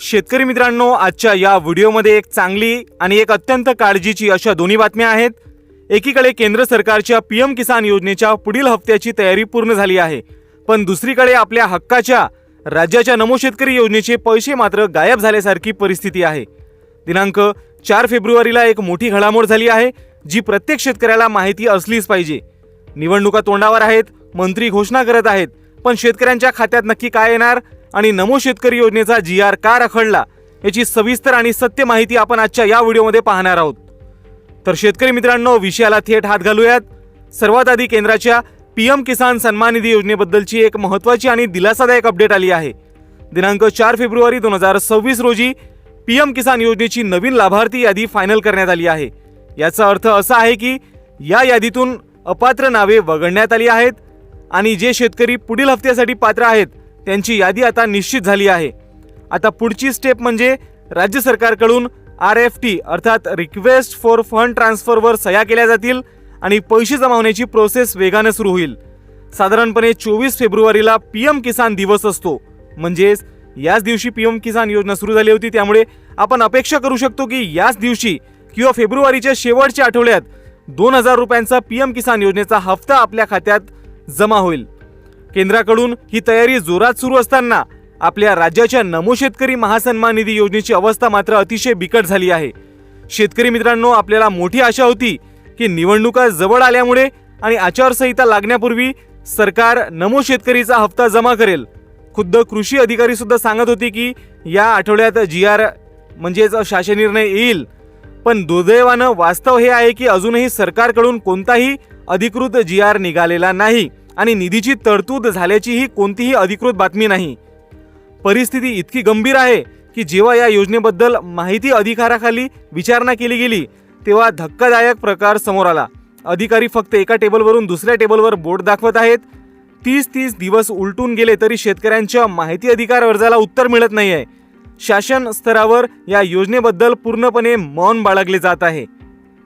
शेतकरी मित्रांनो आजच्या या व्हिडिओमध्ये एक चांगली आणि एक अत्यंत काळजीची अशा दोन्ही बातम्या आहेत. एकीकडे केंद्र सरकारच्या पी एम किसान योजनेच्या पुढील हप्त्याची तयारी पूर्ण झाली आहे. पण दुसरीकडे आपल्या हक्काच्या राज्याच्या नमो शेतकरी योजनेचे पैसे मात्र गायब झाल्यासारखी परिस्थिती आहे. दिनांक चार फेब्रुवारीला एक मोठी घडामोड झाली आहे जी प्रत्येक शेतकऱ्याला माहिती असलीच पाहिजे. निवडणुका तोंडावर आहेत मंत्री घोषणा करत आहेत पण शेतकऱ्यांच्या खात्यात नक्की काय येणार? आणि नमो शेतकरी योजनेचा जी आर का रखडला याची सविस्तर आणि सत्य माहिती आपण आजच्या या व्हिडिओमध्ये पाहणार आहोत. तर शेतकरी मित्रांनो विषयाला थेट हात घालूयात. सर्वात आधी केंद्राच्या पी एम किसान सन्मान निधी योजनेबद्दलची एक महत्त्वाची आणि दिलासादायक अपडेट आली आहे. दिनांक चार फेब्रुवारी दोन हजार सव्वीस रोजी पी एम किसान योजनेची नवीन लाभार्थी यादी फायनल करण्यात आली आहे. याचा अर्थ असा आहे की या यादीतून अपात्र नावे वगळण्यात आली आहेत आणि जे शेतकरी पुढील हप्त्यासाठी पात्र आहेत त्यांची यादी आता निश्चित झाली आहे. आता पुढची स्टेप म्हणजे राज्य सरकारकडून आर एफ टी अर्थात रिक्वेस्ट फॉर फंड ट्रान्सफरवर सह्या केल्या जातील आणि पैसे जमावण्याची प्रोसेस वेगाने सुरू होईल. साधारणपणे चोवीस फेब्रुवारीला पी एम किसान दिवस असतो. म्हणजेच याच दिवशी पी एम किसान योजना सुरू झाली होती त्यामुळे आपण अपेक्षा करू शकतो की याच दिवशी किंवा फेब्रुवारीच्या शेवटच्या आठवड्यात दोन हजार रुपयांचा पी एम किसान योजनेचा हप्ता आपल्या खात्यात जमा होईल. केंद्राकडून ही तयारी जोरात सुरू असताना आपल्या राज्याच्या नमो शेतकरी महासन्मान निधी योजनेची अवस्था मात्र अतिशय बिकट झाली आहे. शेतकरी मित्रांनो आपल्याला मोठी आशा होती की निवडणुका जवळ आल्यामुळे आणि आचारसंहिता लागण्यापूर्वी सरकार नमो शेतकरीचा हप्ता जमा करेल. खुद्द कृषी अधिकारी सुद्धा सांगत होते की या आठवड्यात जी आर म्हणजेच शासन निर्णय येईल. पण दुर्दैवानं वास्तव हे आहे की अजूनही सरकारकडून कोणताही अधिकृत जी आर निघालेला नाही. आणि निधीची तरतूद झाल्याचीही कोणतीही अधिकृत बातमी नाही. परिस्थिती इतकी गंभीर आहे की जेव्हा या योजनेबद्दल माहिती अधिकाराखाली विचारणा केली गेली तेव्हा धक्कादायक प्रकार समोर आला. अधिकारी फक्त एका टेबलवरून दुसऱ्या टेबलवर बोट दाखवत आहेत. तीस तीस दिवस उलटून गेले तरी शेतकऱ्यांच्या माहिती अधिकार अर्जाला उत्तर मिळत नाही आहे शासन स्तरावर या योजनेबद्दल पूर्णपणे मौन बाळगले जात आहे.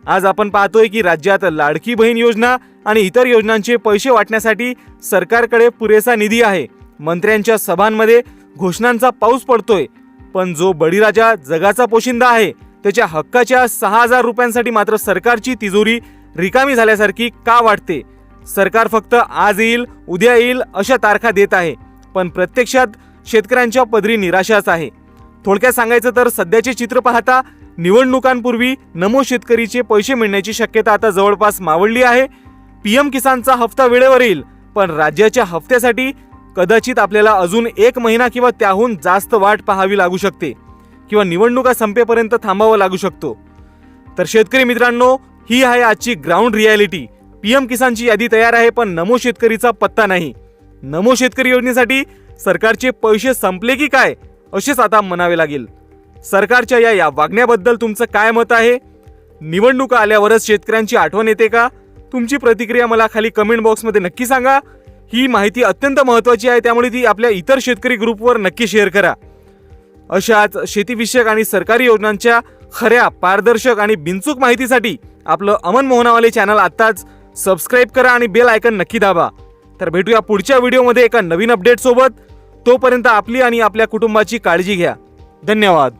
आज आपण पाहतोय की राज्यात लाडकी बहीण योजना आणि इतर योजनांचे पैसे वाटण्यासाठी सरकारकडे पुरेसा निधी आहे. मंत्र्यांच्या सभांमध्ये घोषणांचा पाऊस पडतोय. पण जो बळीराजा जगाचा पोशिंदा आहे त्याच्या हक्काच्या सहा हजार रुपयांसाठी मात्र सरकारची तिजोरी रिकामी झाल्यासारखी का वाटते? सरकार फक्त आज येईल उद्या येईल अशा तारखा देत आहे. पण प्रत्यक्षात शेतकऱ्यांच्या पदरी निराशाच आहे. थोडक्यात सांगायचं तर सध्याचे चित्र पाहता निवडणुकांपूर्वी नमो शेतकरीचे पैसे मिळण्याची शक्यता आता जवळपास मावळली आहे. पीएम किसानचा हप्ता वेळेवर येईल पण राज्याच्या हप्त्यासाठी कदाचित आपल्याला अजून एक महिना किंवा त्याहून जास्त वाट पाहावी लागू शकते किंवा निवडणुका संपेपर्यंत थांबावं लागू शकतो. तर शेतकरी मित्रांनो ही आहे आजची ग्राउंड रियालिटी. पीएम किसानची यादी तयार आहे पण नमो शेतकरीचा पत्ता नाही. नमो शेतकरी योजनेसाठी सरकारचे पैसे संपले की काय असेच आता म्हणावे लागेल. सरकारच्या या या वागण्याबद्दल तुमचं काय मत आहे? निवडणुका आल्यावरच शेतकऱ्यांची आठवण येते का? तुमची प्रतिक्रिया मला खाली कमेंट बॉक्समध्ये नक्की सांगा. ही माहिती अत्यंत महत्त्वाची आहे त्यामुळे ती आपल्या इतर शेतकरी ग्रुपवर नक्की शेअर करा. अशाच शेतीविषयक आणि सरकारी योजनांच्या खऱ्या पारदर्शक आणि बिनचूक माहितीसाठी आपलं अमन मोहनावाले चॅनल आत्ताच सबस्क्राईब करा आणि बेल आयकन नक्की दाबा. तर भेटूया पुढच्या व्हिडिओमध्ये एका नवीन अपडेटसोबत तोपर्यंत आपली आणि आपल्या कुटुंबाची काळजी घ्या. धन्यवाद.